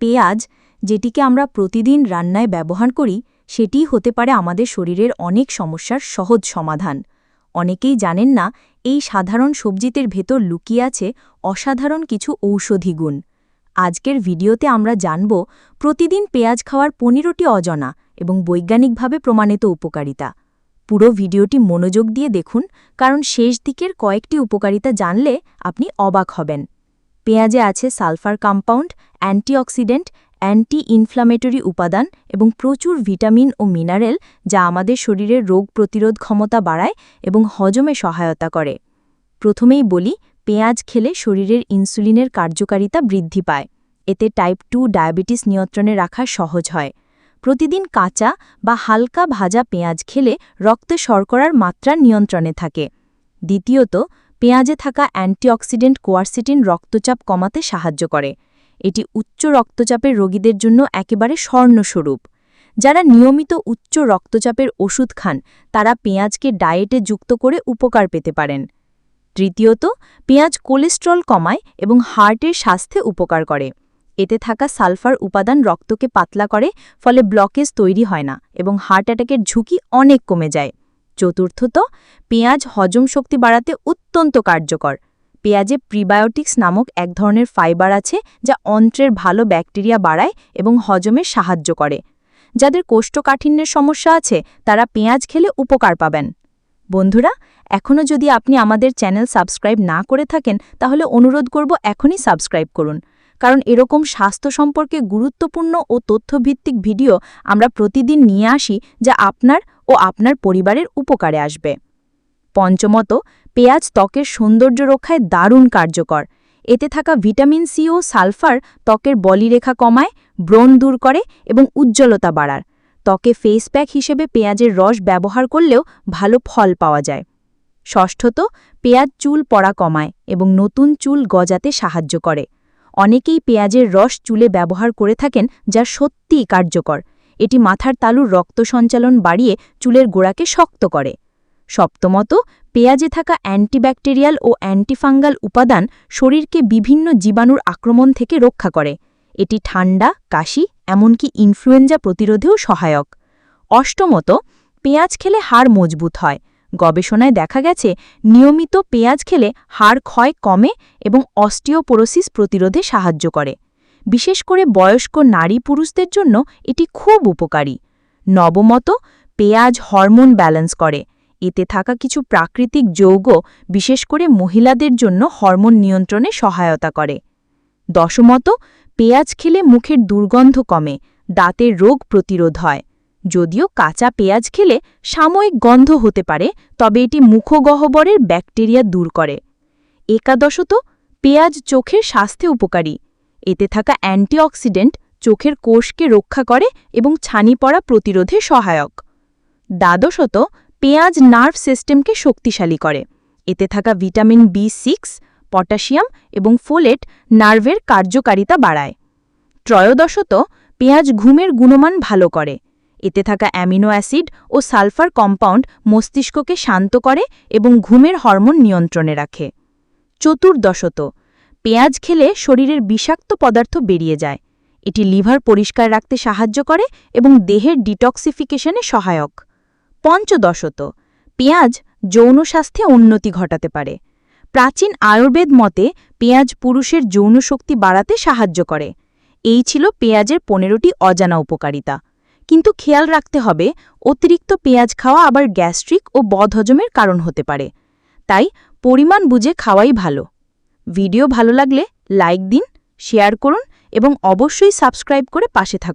পেঁয়াজ, যেটিকে আমরা প্রতিদিন রান্নায় ব্যবহার করি, সেটিই হতে পারে আমাদের শরীরের অনেক সমস্যার সহজ সমাধান। অনেকেই জানেন না, এই সাধারণ সবজিতের ভেতর লুকিয়ে আছে অসাধারণ কিছু ঔষধি গুণ। আজকের ভিডিওতে আমরা জানব, প্রতিদিন পেঁয়াজ খাওয়ার পনেরোটি অজানা এবং বৈজ্ঞানিকভাবে প্রমাণিত উপকারিতা। পুরো ভিডিওটি মনোযোগ দিয়ে দেখুন, কারণ শেষ দিকের কয়েকটি উপকারিতা জানলে আপনি অবাক হবেন। পেঁয়াজে আছে sulphur compound antioxidant anti inflammatory উপাদান এবং প্রচুর ভিটামিন ও মিনারেল যা আমাদের শরীরের রোগ প্রতিরোধ ক্ষমতা বাড়ায় এবং হজমে সহায়তা করে। প্রথমেই বলি, পেঁয়াজ খেলে শরীরের ইনসুলিনের কার্যকারিতা বৃদ্ধি পায়। এতে টাইপ টু ডায়াবেটিস নিয়ন্ত্রণে রাখা সহজ হয়। প্রতিদিন কাঁচা বা হালকা ভাজা পেঁয়াজ খেলে রক্তে শর্করার মাত্রা নিয়ন্ত্রণে থাকে। দ্বিতীয়ত, পেঁয়াজে থাকা অ্যান্টিঅক্সিডেন্ট কোয়ারসিটিন রক্তচাপ কমাতে সাহায্য করে। এটি উচ্চ রক্তচাপের রোগীদের জন্য একেবারে স্বর্ণস্বরূপ। যারা নিয়মিত উচ্চ রক্তচাপের ওষুধ খান, তারা পেঁয়াজকে ডায়েটে যুক্ত করে উপকার পেতে পারেন। তৃতীয়ত, পেঁয়াজ কোলেস্ট্রল কমায় এবং হার্টের স্বাস্থ্যে উপকার করে। এতে থাকা সালফার উপাদান রক্তকে পাতলা করে, ফলে ব্লকেজ তৈরি হয় না এবং হার্ট অ্যাটাকের ঝুঁকি অনেক কমে যায়। চতুর্থত, পেঁয়াজ হজম শক্তি বাড়াতে অত্যন্ত কার্যকর। পেঁয়াজে প্রিবায়োটিক্স নামক এক ধরনের ফাইবার আছে যা অন্ত্রের ভালো ব্যাকটেরিয়া বাড়ায় এবং হজমে সাহায্য করে। যাদের কোষ্ঠকাঠিন্যের সমস্যা আছে, তারা পেঁয়াজ খেলে উপকার পাবেন। বন্ধুরা এখনও যদি আপনি আমাদের চ্যানেল সাবস্ক্রাইব না করে থাকেন, তাহলে অনুরোধ করব এখনই সাবস্ক্রাইব করুন। কারণ এরকম স্বাস্থ্য সম্পর্কে গুরুত্বপূর্ণ ও তথ্যভিত্তিক ভিডিও আমরা প্রতিদিন নিয়ে আসি, যা আপনার ও আপনার পরিবারের উপকারে আসবে। পঞ্চমত, পেঁয়াজ ত্বকের সৌন্দর্য রক্ষায় দারুণ কার্যকর। এতে থাকা ভিটামিন সি ও সালফার ত্বকের বলিরেখা কমায়, ব্রণ দূর করে এবং উজ্জ্বলতা বাড়ার ত্বকে ফেস প্যাক হিসেবে পেঁয়াজের রস ব্যবহার করলেও ভালো ফল পাওয়া যায়। ষষ্ঠত, পেঁয়াজ চুল পড়া কমায় এবং নতুন চুল গজাতে সাহায্য করে। অনেকেই পেঁয়াজের রস চুলে ব্যবহার করে থাকেন যা সত্যিই কার্যকর। এটি মাথার তালুর রক্ত সঞ্চালন বাড়িয়ে চুলের গোড়াকে শক্ত করে। সপ্তমত, পেঁয়াজে থাকা অ্যান্টিব্যাকটেরিয়াল ও অ্যান্টিফাঙ্গাল উপাদান শরীরকে বিভিন্ন জীবাণুর আক্রমণ থেকে রক্ষা করে। এটি ঠান্ডা, কাশি, এমনকি ইনফ্লুয়েঞ্জা প্রতিরোধেও সহায়ক। অষ্টমত, পেঁয়াজ খেলে হাড় মজবুত হয়। গবেষণায় দেখা গেছে, নিয়মিত পেঁয়াজ খেলে হাড় ক্ষয় কমে এবং অস্টিওপোরোসিস প্রতিরোধে সাহায্য করে। বিশেষ করে বয়স্ক নারী পুরুষদের জন্য এটি খুব উপকারী। নবমত, পেঁয়াজ হরমোন ব্যালেন্স করে। এতে থাকা কিছু প্রাকৃতিক যৌগ, বিশেষ করে মহিলাদের জন্য হরমোন নিয়ন্ত্রণে সহায়তা করে। দশমত, পেঁয়াজ খেলে মুখের দুর্গন্ধ কমে দাঁতের রোগ প্রতিরোধ হয়। যদিও কাঁচা পেঁয়াজ খেলে সাময়িক গন্ধ হতে পারে, তবে এটি মুখগহ্বরের ব্যাকটেরিয়া দূর করে। একাদশত, পেঁয়াজ চোখের স্বাস্থ্যে উপকারী। এতে থাকা অ্যান্টিঅক্সিডেন্ট চোখের কোষকে রক্ষা করে এবং ছানি পড়া প্রতিরোধে সহায়ক। দ্বাদশত পেঁয়াজ নার্ভ সিস্টেমকে শক্তিশালী করে। এতে থাকা ভিটামিন বি সিক্স, পটাশিয়াম এবং ফোলেট নার্ভের কার্যকারিতা বাড়ায়। ত্রয়োদশত, পেঁয়াজ ঘুমের গুণমান ভালো করে। এতে থাকা অ্যামিনো অ্যাসিড ও সালফার কম্পাউন্ড মস্তিষ্ককে শান্ত করে এবং ঘুমের হরমোন নিয়ন্ত্রণে রাখে। চতুর্দশত, পেঁয়াজ খেলে শরীরের বিষাক্ত পদার্থ বেরিয়ে যায়। এটি লিভার পরিষ্কার রাখতে সাহায্য করে এবং দেহের ডিটক্সিফিকেশনে সহায়ক। পঞ্চদশত, পেঁয়াজ যৌন স্বাস্থ্যে উন্নতি ঘটাতে পারে। প্রাচীন আয়ুর্বেদ মতে পেঁয়াজ পুরুষের যৌন শক্তি বাড়াতে সাহায্য করে। এই ছিল পেঁয়াজের পনেরোটি অজানা উপকারিতা। কিন্তু খেয়াল রাখতে হবে, অতিরিক্ত পেঁয়াজ খাওয়া আবার গ্যাস্ট্রিক ও বদহজমের কারণ হতে পারে। তাই পরিমাণ বুঝে খাওয়াই ভালো। ভিডিও ভালো লাগলে লাইক দিন, শেয়ার করুন এবং অবশ্যই সাবস্ক্রাইব করে পাশে থাকুন।